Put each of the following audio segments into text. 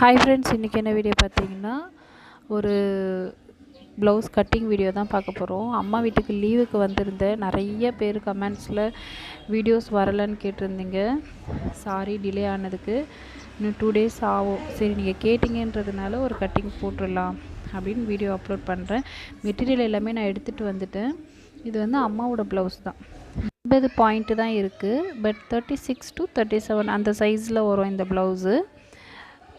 Hi friends இன்றைக்கி என்ன video பார்த்தீங்கன்னா ஒரு ப்ளவுஸ் கட்டிங் வீடியோ தான் பார்க்க போகிறோம் அம்மா வீட்டுக்கு லீவுக்கு வந்திருந்தேன் நிறைய பேர் கமெண்ட்ஸில் வீடியோஸ் வரலைன்னு கேட்டிருந்தீங்க. சாரி டிலே ஆனதுக்கு. இன்னும் டூ டேஸ் ஆகும். சரி நீங்கள் கேட்டிங்கன்றதுனால ஒரு கட்டிங் போட்டுடலாம் அப்படின்னு வீடியோ அப்லோட் பண்ணுறேன் மெட்டீரியல் எல்லாமே நான் எடுத்துகிட்டு வந்துட்டேன். இது வந்து அம்மாவோட ப்ளவுஸ் தான். ஐம்பது பாயிண்ட்டு தான் இருக்குது but thirty six to thirty seven அந்த சைஸில் வரும் இந்த ப்ளவுஸு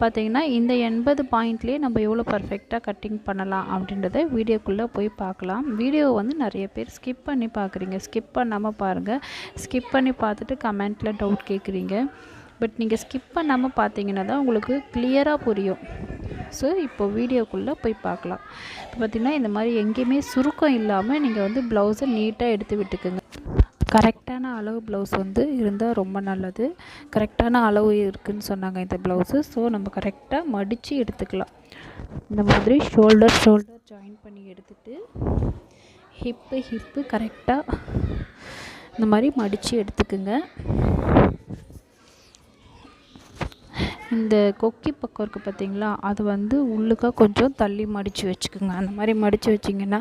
பார்த்தீங்கன்னா இந்த எண்பது பாயிண்ட்லேயே நம்ம எவ்வளோ பர்ஃபெக்டாக கட்டிங் பண்ணலாம் அப்படின்றத வீடியோக்குள்ளே போய் பார்க்கலாம். வீடியோ வந்து நிறைய பேர் ஸ்கிப் பண்ணி பார்க்குறீங்க. ஸ்கிப் பண்ணாமல் பாருங்கள் ஸ்கிப் பண்ணி பார்த்துட்டு கமெண்ட்டில் டவுட் கேட்குறீங்க. பட் நீங்கள் ஸ்கிப் பண்ணாமல் பார்த்தீங்கன்னா தான் உங்களுக்கு கிளியராக புரியும். ஸோ இப்போ வீடியோக்குள்ளே போய் பார்க்கலாம். இப்போ பார்த்திங்கன்னா இந்த மாதிரி எங்கேயுமே சுருக்கம் இல்லாமல் நீங்கள் வந்து ப்ளவுஸை நீட்டாக எடுத்து விட்டுக்குங்க. கரெக்டான அளவு ப்ளவுஸ் வந்து இருந்தால் ரொம்ப நல்லது. கரெக்டான அளவு இருக்குதுன்னு சொன்னாங்க இந்த ப்ளவுஸு. ஸோ நம்ம கரெக்டாக மடித்து எடுத்துக்கலாம். இந்த மாதிரி ஷோல்டர் ஷோல்டர் ஜாயின் பண்ணி எடுத்துகிட்டு ஹிப்பு ஹிப்பு கரெக்டாக இந்த மாதிரி மடித்து எடுத்துக்குங்க. இந்த கொக்கி பக்கம் இருக்குது பார்த்தீங்களா அது வந்து உள்ளுக்கா கொஞ்சம் தள்ளி மடித்து வச்சுக்கோங்க. அந்த மாதிரி மடித்து வச்சிங்கன்னா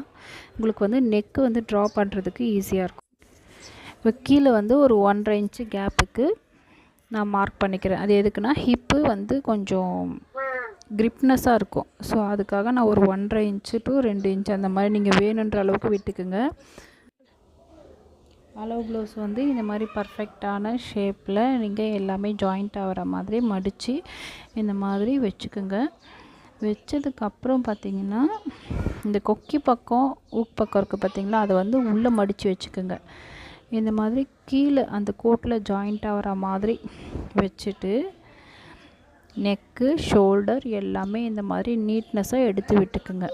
உங்களுக்கு வந்து நெக்கு வந்து ட்ரா பண்ணுறதுக்கு ஈஸியாக இருக்கும். இப்போ கீழே வந்து ஒரு ஒன்றரை இன்ச்சு கேப்புக்கு நான் மார்க் பண்ணிக்கிறேன். அது எதுக்குன்னா ஹிப்பு வந்து கொஞ்சம் கிரிப்னஸாக இருக்கும். ஸோ அதுக்காக நான் ஒரு ஒன்றரை இன்ச்சு டு ரெண்டு இன்ச்சு அந்த மாதிரி நீங்கள் வேணுன்ற அளவுக்கு விட்டுக்குங்க. அளவு ப்ளவுஸ் வந்து இந்த மாதிரி பர்ஃபெக்டான ஷேப்பில் நீங்கள் எல்லாமே ஜாயிண்ட் ஆகிற மாதிரி மடித்து இந்த மாதிரி வச்சுக்குங்க. வச்சதுக்கப்புறம் பார்த்திங்கன்னா இந்த கொக்கி பக்கம் ஊக் பக்கம் இருக்குது பார்த்திங்களா அதை வந்து உள்ளே மடித்து வச்சுக்குங்க. இந்த மாதிரி கீழே அந்த கோட்டில் ஜாயிண்ட் ஆகிற மாதிரி வச்சுட்டு நெக்கு ஷோல்டர் எல்லாமே இந்த மாதிரி நீட்னஸாக எடுத்து விட்டுக்குங்க.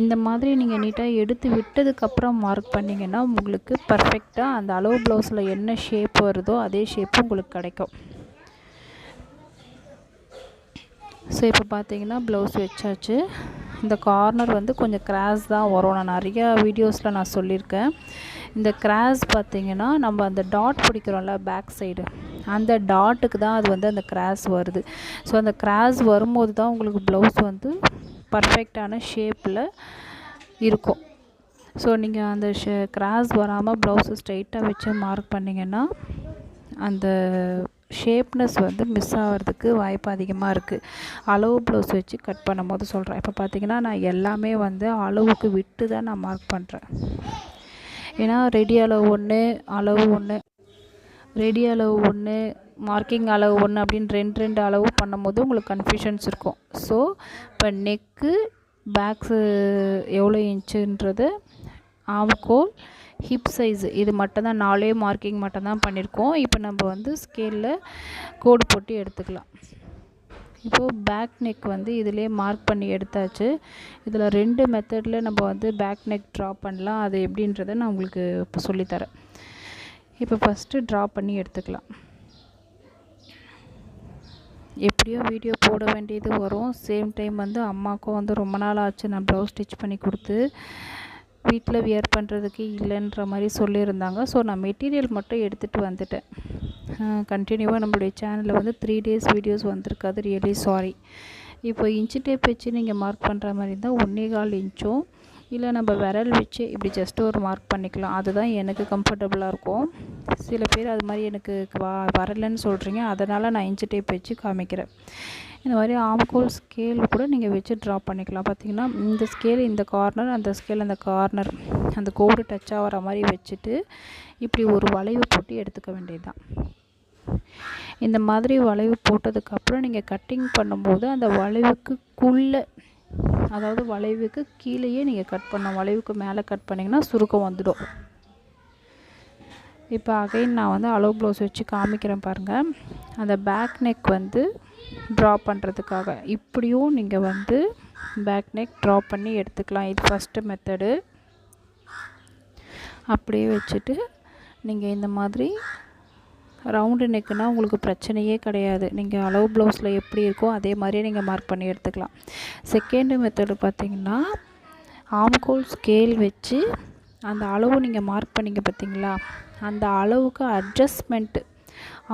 இந்த மாதிரி நீங்கள் நீட்டாக எடுத்து விட்டதுக்கப்புறம் மார்க் பண்ணிங்கன்னா உங்களுக்கு பர்ஃபெக்டாக அந்த அளவு ப்ளவுஸில் என்ன ஷேப் வருதோ அதே ஷேப்பு உங்களுக்கு கிடைக்கும். ஸோ இப்போ பார்த்தீங்கன்னா ப்ளவுஸ் வச்சாச்சு. இந்த கார்னர் வந்து கொஞ்சம் கிராஸ் தான் வரும். நான் நிறையா வீடியோஸில் நான் சொல்லியிருக்கேன். இந்த கிராஸ் பார்த்திங்கன்னா நம்ம அந்த டாட் பிடிக்கிறோம்ல பேக் சைடு அந்த டாட்டுக்கு தான் அது வந்து அந்த கிராஸ் வருது. ஸோ அந்த கிராஸ் வரும்போது தான் உங்களுக்கு ப்ளவுஸ் வந்து பர்ஃபெக்டான ஷேப்பில் இருக்கும். ஸோ நீங்கள் அந்த ஷே கிராஸ் வராமல் ப்ளவுஸை ஸ்ட்ரைட்டாக வச்சு மார்க் பண்ணிங்கன்னா அந்த ஷேப்னஸ் வந்து மிஸ் ஆகிறதுக்கு வாய்ப்பு அதிகமாக இருக்குது அளவு ப்ளவுஸ் வச்சு கட் பண்ணும் போது சொல்கிறேன் இப்போ பார்த்தீங்கன்னா நான் எல்லாமே வந்து அளவுக்கு விட்டு தான் நான் மார்க் பண்ணுறேன் ஏன்னா ரெடி அளவு ஒன்று அளவு ஒன்று ரெடி அளவு ஒன்று மார்க்கிங் அளவு ஒன்று அப்படின்னு ரெண்டு ரெண்டு அளவு பண்ணும்போது உங்களுக்கு கன்ஃபியூஷன்ஸ் இருக்கும். ஸோ இப்போ நெக்கு பேக்ஸு எவ்வளோ இன்ச்சுன்றது ஆம்கோல் ஹிப் சைஸு இது மட்டும்தான் நாலே மார்க்கிங் மட்டும்தான் பண்ணியிருக்கோம். இப்போ நம்ம வந்து ஸ்கேலில் கோடு போட்டு எடுத்துக்கலாம். இப்போது பேக் நெக் வந்து இதிலே மார்க் பண்ணி எடுத்தாச்சு. இதில் ரெண்டு மெத்தடில் நம்ம வந்து பேக் நெக் ட்ரா பண்ணலாம். அது எப்படின்றத நான் உங்களுக்கு இப்போ சொல்லித்தரேன். இப்போ ஃபஸ்ட்டு ட்ரா பண்ணி எடுத்துக்கலாம். எப்படியோ வீடியோ போட வேண்டியது வரும். சேம் டைம் வந்து அம்மாவுக்கும் வந்து ரொம்ப நாள் ஆச்சு. நான் ப்ளவுஸ் ஸ்டிச் பண்ணி கொடுத்து. வீட்டில் வியர் பண்ணுறதுக்கு இல்லைன்ற மாதிரி சொல்லியிருந்தாங்க. ஸோ நான் மெட்டீரியல் மட்டும் எடுத்துகிட்டு வந்துட்டேன். கண்டினியூவாக நம்மளுடைய சேனலில் வந்து த்ரீ டேஸ் வீடியோஸ் வந்திருக்காது. ரியலி சாரி இப்போ இன்ச்சு டேப் வச்சு நீங்கள் மார்க் பண்ணுற மாதிரி இருந்தால் ஒன்றே கால் இன்ச்சும் இல்லை நம்ம விரல் வச்சு இப்படி ஜஸ்ட்டு ஒரு மார்க் பண்ணிக்கலாம். அதுதான் எனக்கு கம்ஃபர்டபுளாக இருக்கும். சில பேர் அது மாதிரி எனக்கு வ வரலைன்னு சொல்கிறீங்க அதனால் நான் இன்ச்சு டேப் வச்சு காமிக்கிறேன். இந்த மாதிரி ஆம்கோல் ஸ்கேல் கூட நீங்கள் வச்சு ட்ரா பண்ணிக்கலாம். பார்த்தீங்கன்னா இந்த ஸ்கேல் இந்த கார்னர் அந்த ஸ்கேல் அந்த கார்னர் அந்த கோடு டச் ஆகிற மாதிரி வச்சுட்டு இப்படி ஒரு வளைவு போட்டு எடுத்துக்க வேண்டியது தான் இந்த மாதிரி வளைவு போட்டதுக்கப்புறம் நீங்கள் கட்டிங் பண்ணும்போது அந்த வளைவுக்குள்ளே அதாவது வளைவுக்கு கீழேயே நீங்கள் கட் பண்ணணும் வளைவுக்கு மேலே கட் பண்ணிங்கன்னா சுருக்கம் வந்துடும். இப்போ அகைன் நான் வந்து அளவு ப்ளவுஸ் வச்சு காமிக்கிறேன் பாருங்கள் அந்த பேக் நெக் வந்து ட்ரா பண்ணுறதுக்காக இப்படியும் நீங்கள் வந்து பேக் நெக் ட்ரா பண்ணி எடுத்துக்கலாம். இது ஃபஸ்ட்டு மெத்தடு அப்படியே வச்சுட்டு நீங்கள் இந்த மாதிரி ரவுண்டு நெக்குனால் உங்களுக்கு பிரச்சனையே கிடையாது. நீங்கள் அளவு ப்ளவுஸில் எப்படி இருக்கோ அதே மாதிரியே நீங்கள் மார்க் பண்ணி எடுத்துக்கலாம். செகண்டு மெத்தடு பார்த்திங்கன்னா ஆம்கோல் ஸ்கேல் வச்சு அந்த அளவு நீங்கள் மார்க் பண்ணிங்க பார்த்தீங்களா? அந்த அளவுக்கு அட்ஜஸ்ட்மெண்ட்டு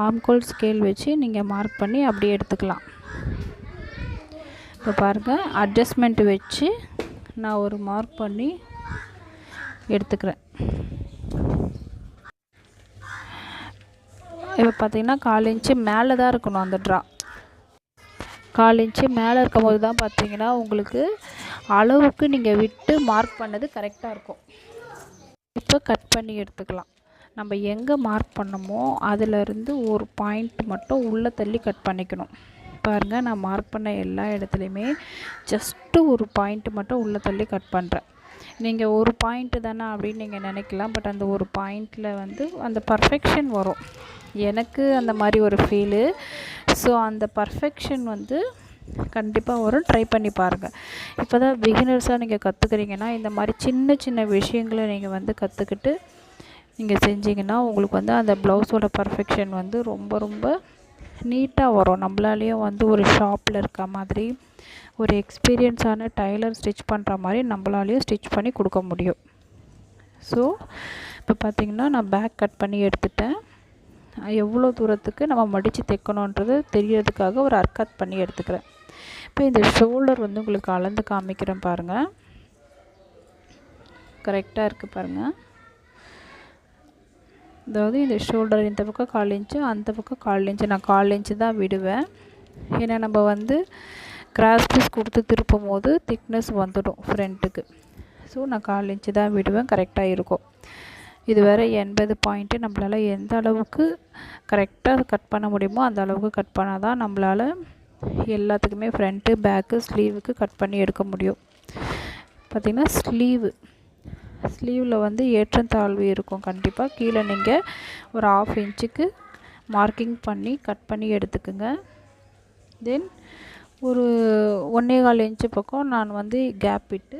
ஆம்கோல் ஸ்கேல் வச்சு நீங்கள் மார்க் பண்ணி அப்படியே எடுத்துக்கலாம். இப்போ பாருங்கள் அட்ஜஸ்ட்மெண்ட் வச்சு நான் ஒரு மார்க் பண்ணி எடுத்துக்கிறேன். இப்போ பார்த்தீங்கன்னா கால் இன்ச்சு மேலே தான் இருக்கணும் அந்த ட்ரா கால் இன்ச்சு மேலே இருக்கும் போது தான் பார்த்தீங்கன்னா உங்களுக்கு அளவுக்கு நீங்கள் விட்டு மார்க் பண்ணது கரெக்டாக இருக்கும். இப்போ கட் பண்ணி எடுத்துக்கலாம். நம்ம எங்கே மார்க் பண்ணமோ அதிலிருந்து ஒரு பாயிண்ட் மட்டும் உள்ளே தள்ளி கட் பண்ணிக்கணும். பாருங்கள் நான் மார்க் பண்ண எல்லா இடத்துலையுமே ஜஸ்ட்டு ஒரு பாயிண்ட் மட்டும் உள்ளே தள்ளி கட் பண்ணுறேன் நீங்கள் ஒரு பாயிண்ட்டு தானே அப்படின்னு நீங்கள் நினைக்கலாம் பட் அந்த ஒரு பாயிண்டில் வந்து அந்த பர்ஃபெக்ஷன் வரும். எனக்கு அந்த மாதிரி ஒரு ஃபீலு ஸோ அந்த பர்ஃபெக்ஷன் வந்து கண்டிப்பாக வரும். ட்ரை பண்ணி பாருங்கள் இப்போ தான் பிகினர்ஸாக நீங்கள் கற்றுக்குறீங்கன்னா இந்த மாதிரி சின்ன சின்ன விஷயங்களை நீங்கள் வந்து கற்றுக்கிட்டு நீங்கள் செஞ்சீங்கன்னா உங்களுக்கு வந்து அந்த ப்ளவுஸோட பர்ஃபெக்ஷன் வந்து ரொம்ப ரொம்ப நீட்டாக வரும். நம்மளாலேயும் வந்து ஒரு ஷாப்பில் இருக்க மாதிரி ஒரு எக்ஸ்பீரியன்ஸான டைலர் ஸ்டிச் பண்ணுற மாதிரி நம்மளாலேயும் ஸ்டிச் பண்ணி கொடுக்க முடியும். ஸோ இப்போ பார்த்திங்கன்னா நான் பேக் கட் பண்ணி எடுத்துட்டேன். எவ்வளோ தூரத்துக்கு நம்ம மடித்து தைக்கணுன்றது தெரியறதுக்காக ஒரு அர்க்கத் பண்ணி எடுத்துக்கிறேன். இப்போ இந்த ஷோல்டர் வந்து உங்களுக்கு அளந்து காமிக்கிறேன் பாருங்கள் கரெக்டாக இருக்குது பாருங்கள் அதாவது இந்த ஷோல்டர் இந்த பக்கம் கால் இன்ச்சு அந்த பக்கம் கால் இன்ச்சு நான் கால் இன்ச்சு தான் விடுவேன். ஏன்னா நம்ம வந்து கிராஸ் பீஸ் கொடுத்து திருப்பும் போது திக்னஸ் வந்துடும் ஃப்ரண்ட்டுக்கு ஸோ நான் கால் இன்ச்சு தான் விடுவேன். கரெக்டாக இருக்கும். இது வேறு எண்பது பாயிண்ட்டு நம்மளால் எந்த அளவுக்கு கரெக்டாக கட் பண்ண முடியுமோ அந்த அளவுக்கு கட் பண்ணால் தான் நம்மளால் எல்லாத்துக்குமே ஃப்ரண்ட்டு பேக்கு ஸ்லீவுக்கு கட் பண்ணி எடுக்க முடியும். பார்த்திங்கன்னா ஸ்லீவு ஸ்லீவில் வந்து ஏற்றத்தாழ்வு இருக்கும் கண்டிப்பாக கீழே நீங்கள் ஒரு ஆஃப் இன்ச்சுக்கு மார்க்கிங் பண்ணி கட் பண்ணி எடுத்துக்குங்க. தென் ஒரு ஒன்றே கால் இன்ச்சு பக்கம் நான் வந்து கேப் விட்டு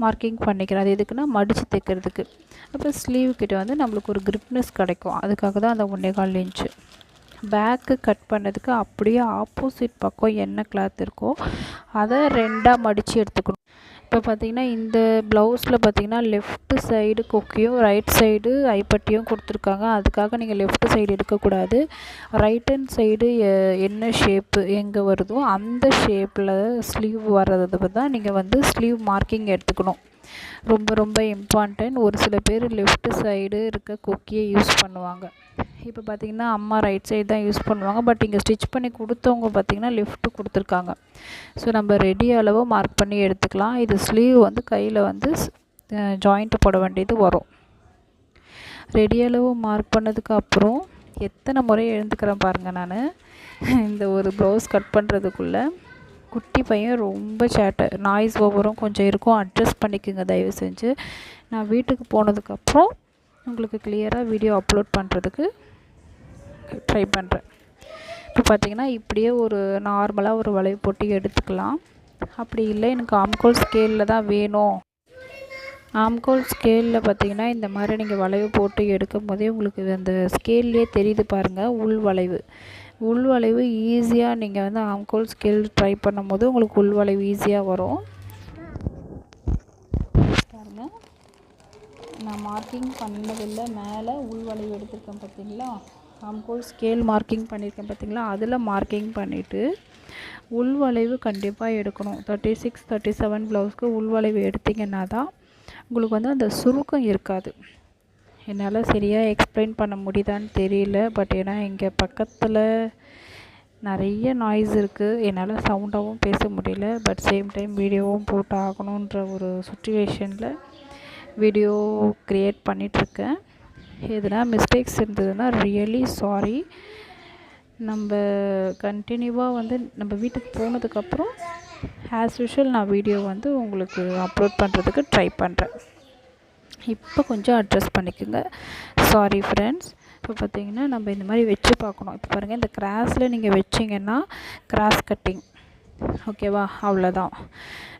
மார்க்கிங் பண்ணிக்கிறேன் அது எதுக்குன்னா மடித்து தைக்கிறதுக்கு. அப்புறம் ஸ்லீவ் கிட்ட வந்து நம்மளுக்கு ஒரு கிரிப்னஸ் கிடைக்கும். அதுக்காக தான் அந்த ஒன்றே கால் இன்ச்சு பேக்கு கட் பண்ணதுக்கு அப்படியே ஆப்போசிட் பக்கம் என்ன கிளாத் இருக்கோ அதை ரெண்டாக மடித்து எடுத்துக்கணும். இப்போ பார்த்திங்கன்னா இந்த ப்ளவுஸில் பார்த்திங்கன்னா லெஃப்ட்டு சைடு கொக்கியும் ரைட் சைடு ஐப்பட்டியும் கொடுத்துருக்காங்க. அதுக்காக நீங்கள் லெஃப்ட் சைடு எடுக்கக்கூடாது. ரைட் ஹேண்ட் சைடு என்ன ஷேப்பு எங்கே வருதோ அந்த ஷேப்பில் ஸ்லீவ் வர்றது தான் நீங்கள் வந்து ஸ்லீவ் மார்க்கிங் எடுத்துக்கணும். ரொம்ப ரொம்ப இம்பார்ட்டன்ட் ஒரு சில பேர் லெஃப்ட் சைடு இருக்க கொக்கியை யூஸ் பண்ணுவாங்க. இப்போ பார்த்திங்கன்னா அம்மா ரைட் சைடு தான் யூஸ் பண்ணுவாங்க. பட் இங்கே ஸ்டிச் பண்ணி கொடுத்தவங்க பார்த்திங்கன்னா லெஃப்ட்டு கொடுத்துருக்காங்க. ஸோ நம்ம ரெடி அளவு மார்க் பண்ணி எடுத்துக்கலாம். இது ஸ்லீவ் வந்து கையில் வந்து ஜாயிண்ட்டு போட வேண்டியது வரும். ரெடி அளவு மார்க் பண்ணதுக்கு அப்புறம் எத்தனை முறை எழுந்துக்கிறேன் பாருங்கள் நான். இந்த ஒரு ப்ளவுஸ் கட் பண்ணுறதுக்குள்ளே குட்டி பையன் ரொம்ப சேட்டை நாய்ஸ் ஓவரும் கொஞ்சம் இருக்கும். அட்ஜஸ்ட் பண்ணிக்கோங்க தயவு செஞ்சு. நான் வீட்டுக்கு போனதுக்கப்புறம் உங்களுக்கு கிளியராக வீடியோ அப்லோட் பண்ணுறதுக்கு ட்ரை பண்ணுறேன் இப்போ பார்த்தீங்கன்னா இப்படியே ஒரு நார்மலாக ஒரு வளைவு போட்டு எடுத்துக்கலாம். அப்படி இல்லை எனக்கு ஆம்கோல் ஸ்கேலில் தான் வேணும். ஆம்கோல் ஸ்கேலில் பார்த்தீங்கன்னா இந்த மாதிரி நீங்கள் வளைவு போட்டு எடுக்கும் போதே உங்களுக்கு அந்த ஸ்கேல்லே தெரியுது பாருங்கள் உள் வளைவு. உள் வளைவு ஈஸியாக நீங்கள் வந்து ஆம்கோல் ஸ்கேல் ட்ரை பண்ணும்போது உங்களுக்கு உள் வளைவு ஈஸியாக வரும். பாருங்கள் நான் மார்க்கிங் பண்ணதில்லை மேலே உள் வளைவு எடுத்திருக்கேன் பார்த்தீங்களா ஆம்கோல் ஸ்கேல் மார்க்கிங் பண்ணியிருக்கேன் பார்த்தீங்களா? அதில் மார்க்கிங் பண்ணிவிட்டு உள் வளைவு கண்டிப்பாக எடுக்கணும். தேர்ட்டி சிக்ஸ் தேர்ட்டி செவன் ப்ளவுஸ்க்கு உள் வளைவு எடுத்திங்கன்னா தான் உங்களுக்கு வந்து அந்த சுருக்கம் இருக்காது. என்னால் சரியாக எக்ஸ்பிளைன் பண்ண முடியுதான்னு தெரியல. பட் ஏன்னா இங்கே பக்கத்தில் நிறைய நாய்ஸ் இருக்குது என்னால் சவுண்டாகவும் பேச முடியல. பட் சேம் டைம் வீடியோவும் போட்டு ஆகணுன்ற ஒரு சுச்சுவேஷனில் வீடியோ க்ரியேட் பண்ணிகிட்ருக்கேன் எதுனா மிஸ்டேக்ஸ் இருந்ததுன்னா ரியலி சாரி நம்ம கண்டினியூவாக வந்து நம்ம வீட்டுக்கு போனதுக்கப்புறம் ஆஸ் யூஷுவல் நான் வீடியோ வந்து உங்களுக்கு அப்லோட் பண்ணுறதுக்கு ட்ரை பண்ணுறேன் இப்போ கொஞ்சம் அட்ரஸ் பண்ணிக்கோங்க. சாரி ஃப்ரெண்ட்ஸ் இப்போ பார்த்தீங்கன்னா நம்ம இந்த மாதிரி வச்சு பார்க்கணும். இப்போ பாருங்கள் இந்த கிராஸில் நீங்கள் வச்சிங்கன்னா கிராஸ் கட்டிங் ஓகேவா அவ்வளோதான்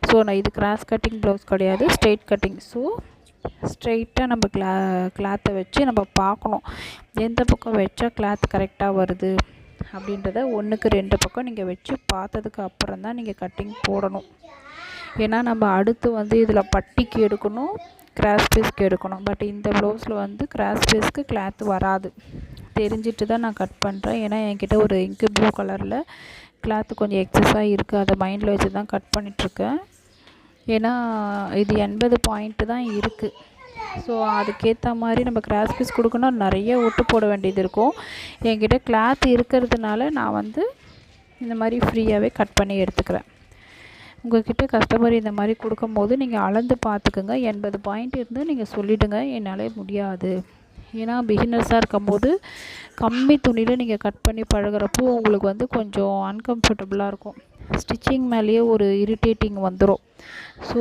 ஸோ நான் இது கிராஸ் கட்டிங் ப்ளவுஸ் கிடையாது ஸ்ட்ரெயிட் கட்டிங் ஸோ ஸ்ட்ரெயிட்டாக நம்ம கிளா கிளாத்தை வச்சு நம்ம பார்க்கணும். எந்த பக்கம் வச்சா கிளாத் கரெக்டாக வருது அப்படின்றத ஒன்றுக்கு ரெண்டு பக்கம் நீங்கள் வச்சு பார்த்ததுக்கு அப்புறம் தான் நீங்கள் கட்டிங் போடணும். ஏன்னா நம்ம அடுத்து வந்து இதில் பட்டிக்கு எடுக்கணும் கிராஸ் பீஸ்க்கு எடுக்கணும். பட் இந்த ப்ளவுஸில் வந்து கிராஸ் பீஸ்க்கு கிளாத் வராது. தெரிஞ்சிட்டு தான் நான் கட் பண்ணுறேன் ஏன்னா என்கிட்ட ஒரு இங்கு ப்ளூ கலரில் கிளாத்து கொஞ்சம் எக்ஸஸாக இருக்குது அதை மைண்டில் வச்சு தான் கட் பண்ணிகிட்ருக்கேன் ஏன்னா இது எண்பது பாயிண்ட்டு தான் இருக்குது ஸோ அதுக்கேற்ற மாதிரி நம்ம கிராஸ் பீஸ் கொடுக்கணும். நிறைய ஒட்டு போட வேண்டியது இருக்கும். என்கிட்ட கிளாத் இருக்கிறதுனால நான் வந்து இந்த மாதிரி ஃப்ரீயாகவே கட் பண்ணி எடுத்துக்கிறேன். உங்கள்கிட்ட கஸ்டமர் இந்த மாதிரி கொடுக்கும்போது நீங்கள் அளந்து பார்த்துக்குங்க. எண்பது பாயிண்ட் இருந்து நீங்கள் சொல்லிவிடுங்க என்னால் முடியாது. ஏன்னா பிகினர்ஸாக இருக்கும்போது கம்மி துணியில் நீங்கள் கட் பண்ணி பழகுறப்போ உங்களுக்கு வந்து கொஞ்சம் அன்கம்ஃபர்டபுளாக இருக்கும். ஸ்டிச்சிங் மேலேயே ஒரு இரிட்டேட்டிங் வந்துடும் ஸோ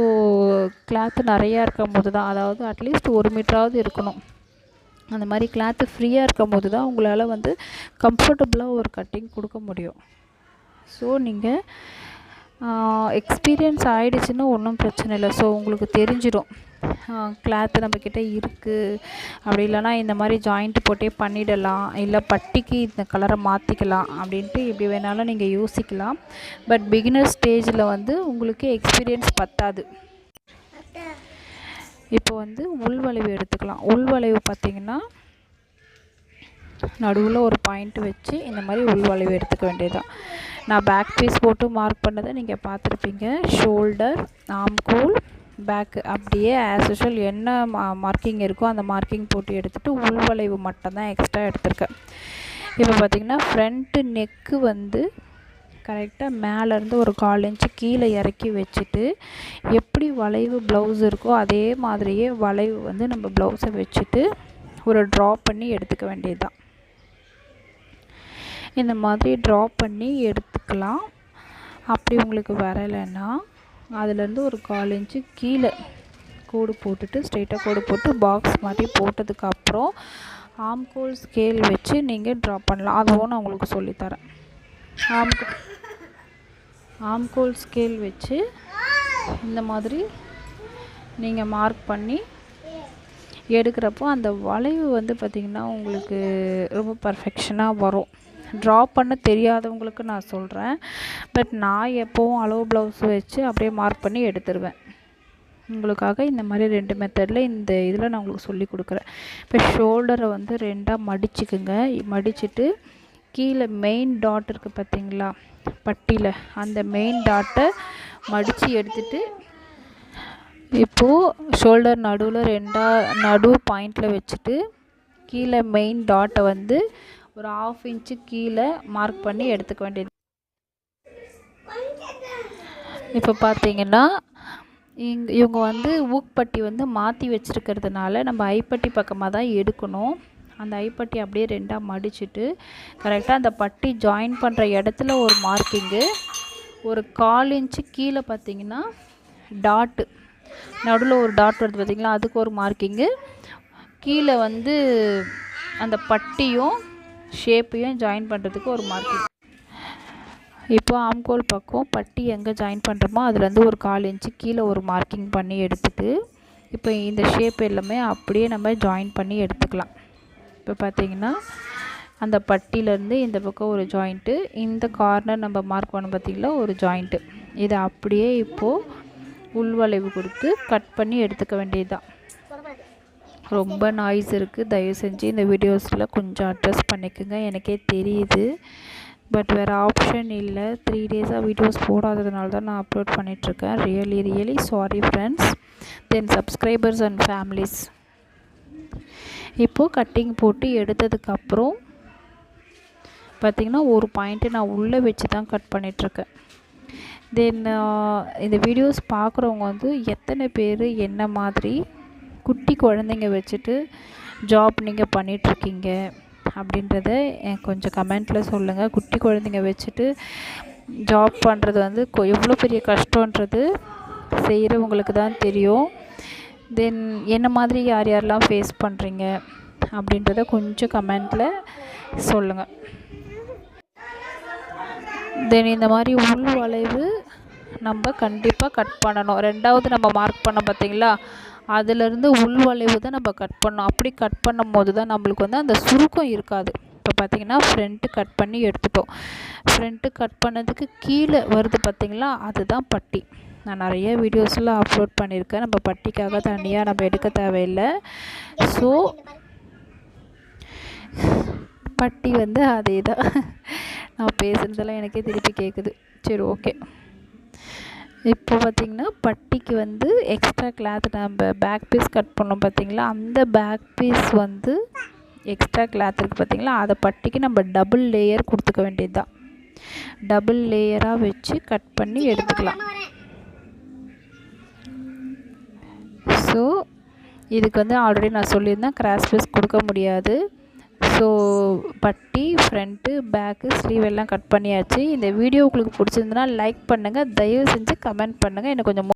கிளாத்து நிறையா இருக்கும் போது தான் அதாவது அட்லீஸ்ட் ஒரு மீட்டராவது இருக்கணும். அந்த மாதிரி கிளாத்து ஃப்ரீயாக இருக்கும் போது தான் உங்களால் வந்து கம்ஃபர்டபுளாக ஒரு கட்டிங் கொடுக்க முடியும். ஸோ நீங்கள் எக்ஸ்பீரியன்ஸ் ஆகிடுச்சின்னா ஒன்றும் பிரச்சனை இல்லை. ஸோ உங்களுக்கு தெரிஞ்சிடும் கிளாத்து நம்மக்கிட்ட இருக்குது அப்படி இல்லைனா இந்த மாதிரி ஜாயிண்ட் போட்டே பண்ணிடலாம். இல்லை பட்டிக்கு இந்த கலரை மாற்றிக்கலாம் அப்படின்ட்டு எப்படி வேணாலும் நீங்கள் யோசிக்கலாம். பட் பிகினர் ஸ்டேஜில் வந்து உங்களுக்கு எக்ஸ்பீரியன்ஸ் பத்தாது. இப்போ வந்து உள்வளைவு எடுத்துக்கலாம். உள்வளைவு பார்த்திங்கன்னா நடுவில் ஒரு பாயிண்ட் வச்சு இந்த மாதிரி உள்வளைவு எடுத்துக்க வேண்டியதுதான். நான் பேக் பீஸ் போட்டு மார்க் பண்ணதை நீங்கள் பார்த்துருப்பீங்க. ஷோல்டர் ஆம்கூல் பேக்கு அப்படியே ஆஸ் யூஷுவல் என்ன மா மார்க்கிங் இருக்கோ அந்த மார்க்கிங் போட்டு எடுத்துகிட்டு உள்வளைவு மட்டும்தான் எக்ஸ்ட்ரா எடுத்திருக்கேன். இப்போ பார்த்திங்கன்னா ஃப்ரண்ட்டு நெக்கு வந்து கரெக்டாக மேலேருந்து ஒரு கால் இன்ச்சு கீழே இறக்கி வச்சுட்டு எப்படி வளைவு ப்ளவுஸ் இருக்கோ அதே மாதிரியே வளைவு வந்து நம்ம ப்ளவுஸை வச்சுட்டு ஒரு ட்ரா பண்ணி எடுத்துக்க வேண்டியது தான் இந்த மாதிரி ட்ரா பண்ணி எடுத்துக்கலாம். அப்படி உங்களுக்கு வரலைன்னா அதுலேருந்து ஒரு கால் இன்ச்சு கீழே கோடு போட்டுட்டு ஸ்ட்ரெயிட்டாக கோடு போட்டு பாக்ஸ் மாதிரி போட்டதுக்கப்புறம் ஆம்கோல் ஸ்கேல் வச்சு நீங்கள் ட்ரா பண்ணலாம். அதுவும் நான் உங்களுக்கு சொல்லித்தரேன். ஆம்கோ ஆம்கோல் ஸ்கேல் வச்சு இந்த மாதிரி நீங்கள் மார்க் பண்ணி எடுக்கிறப்போ அந்த வளைவு வந்து பார்த்திங்கன்னா உங்களுக்கு ரொம்ப பர்ஃபெக்ஷனாக வரும். ட்ரா பண்ண தெரியாதவங்களுக்கு நான் சொல்கிறேன் பட் நான் எப்போவும் அளவு ப்ளவுஸ் வச்சு அப்படியே மார்க் பண்ணி எடுத்துருவேன். உங்களுக்காக இந்த மாதிரி ரெண்டு மெத்தடில் இந்த இதில் நான் உங்களுக்கு சொல்லி கொடுக்குறேன். இப்போ ஷோல்டரை வந்து ரெண்டாக மடிச்சுக்குங்க. மடிச்சுட்டு கீழே மெயின் டாட் இருக்குது பார்த்தீங்களா பட்டியில். அந்த மெயின் டாட்டை மடித்து எடுத்துட்டு இப்போது ஷோல்டர் நடுவில் ரெண்டாக நடு பாயிண்டில் வச்சுட்டு கீழே மெயின் டாட்டை வந்து ஒரு ஆஃப் இன்ச்சு கீழே மார்க் பண்ணி எடுத்துக்க வேண்டியது. இப்போ பார்த்தீங்கன்னா இங் இவங்க வந்து ஊக்பட்டி வந்து மாற்றி வச்சுருக்கிறதுனால நம்ம ஐப்பட்டி பக்கமாக தான் எடுக்கணும். அந்த ஐப்பட்டி அப்படியே ரெண்டாக மடிச்சுட்டு கரெக்டாக அந்த பட்டி ஜாயின் பண்ணுற இடத்துல ஒரு மார்க்கிங்கு ஒரு கால் இன்ச்சு கீழே பார்த்தீங்கன்னா டாட்டு நடுவில் ஒரு டாட் வருது பார்த்திங்களா அதுக்கு ஒரு மார்க்கிங்கு கீழே வந்து அந்த பட்டியும் ஷேப்பையும் ஜாயின் பண்ணுறதுக்கு ஒரு மார்க்கிங் இப்போ ஆம்கோல் பக்கம் பட்டி எங்கே ஜாயின் பண்ணுறோமோ அதுலேருந்து ஒரு கால் இன்ச்சு கீழே ஒரு மார்க்கிங் பண்ணி எடுத்துட்டு இப்போ இந்த ஷேப் எல்லாமே அப்படியே நம்ம ஜாயின் பண்ணி எடுத்துக்கலாம். இப்போ பார்த்தீங்கன்னா அந்த பட்டியிலேருந்து இந்த பக்கம் ஒரு ஜாயிண்ட்டு இந்த கார்னர் நம்ம மார்க் பண்ண பார்த்திங்களா? ஒரு ஜாயிண்ட்டு இதை அப்படியே இப்போது உள்வளைவு கொடுத்து கட் பண்ணி எடுத்துக்க வேண்டியது தான் ரொம்ப நாய்ஸ் இருக்குது தயவு செஞ்சு இந்த வீடியோஸில் கொஞ்சம் அட்ரஸ் பண்ணிக்கோங்க. எனக்கே தெரியுது. பட் வேறு ஆப்ஷன் இல்லை. த்ரீ டேஸாக வீடியோஸ் போடாததுனால தான் நான் அப்லோட் பண்ணிகிட்ருக்கேன் really really sorry friends then subscribers and families இப்போது கட்டிங் போட்டு எடுத்ததுக்கப்புறம் பார்த்திங்கன்னா ஒரு பாயிண்ட்டு நான் உள்ளே வச்சு தான் கட் பண்ணிகிட்ருக்கேன் தென் இந்த வீடியோஸ் பார்க்குறவங்க வந்து எத்தனை பேர் என்ன மாதிரி குட்டி குழந்தைங்க வச்சுட்டு ஜாப் நீங்கள் பண்ணிகிட்ருக்கீங்க அப்படின்றத கொஞ்சம் கமெண்ட்டில் சொல்லுங்கள் குட்டி குழந்தைங்க வச்சுட்டு ஜாப் பண்ணுறது வந்து எவ்வளோ பெரிய கஷ்டன்றது செய்கிறவங்களுக்கு தான் தெரியும். தென் என்ன மாதிரி யார் யாரெல்லாம் ஃபேஸ் பண்ணுறீங்க அப்படின்றத கொஞ்சம் கமெண்ட்டில் சொல்லுங்கள் தென் இந்த மாதிரி உள் வளைவு நம்ம கண்டிப்பாக கட் பண்ணணும். ரெண்டாவது நம்ம மார்க் பண்ண பார்த்தீங்களா அதுலேருந்து உள் வளைவு தான் நம்ம கட் பண்ணோம் அப்படி கட் பண்ணும் போது தான் நம்மளுக்கு வந்து அந்த சுருக்கம் இருக்காது. இப்போ பார்த்திங்கன்னா ஃப்ரண்ட்டு கட் பண்ணி எடுத்துட்டோம். ஃப்ரண்ட்டு கட் பண்ணதுக்கு கீழே வருது பார்த்திங்களா அதுதான் பட்டி. நான் நிறைய வீடியோஸ்லாம் அப்லோட் பண்ணியிருக்கேன். நம்ம பட்டிக்காக தனியாக நம்ம எடுக்க தேவையில்லை. ஸோ பட்டி வந்து அதே தான் நான் பேசுகிறதெல்லாம் எனக்கே திருப்பி கேட்குது சரி ஓகே இப்போ பார்த்திங்கன்னா பட்டிக்கு வந்து எக்ஸ்ட்ரா கிளாத் நம்ம பேக் பீஸ் கட் பண்ணோம் பார்த்திங்களா? அந்த பேக் பீஸ் வந்து எக்ஸ்ட்ரா கிளாத் இருக்குது பார்த்திங்களா? அதை பட்டிக்கு நம்ம டபுள் லேயர் கொடுத்துக்க வேண்டியது தான் டபுள் லேயராக வச்சு கட் பண்ணி எடுத்துக்கலாம். ஸோ இதுக்கு வந்து ஆல்ரெடி நான் சொல்லியிருந்தேன் கிராஸ் பீஸ் கொடுக்க முடியாது. ஸோ பட்டி ஃப்ரண்ட்டு பேக்கு ஸ்லீவ் எல்லாம் கட் பண்ணியாச்சு. இந்த வீடியோ உங்களுக்கு பிடிச்சிருந்துன்னா லைக் பண்ணுங்கள் தயவு செஞ்சு கமெண்ட் பண்ணுங்கள் எனக்கு கொஞ்சம்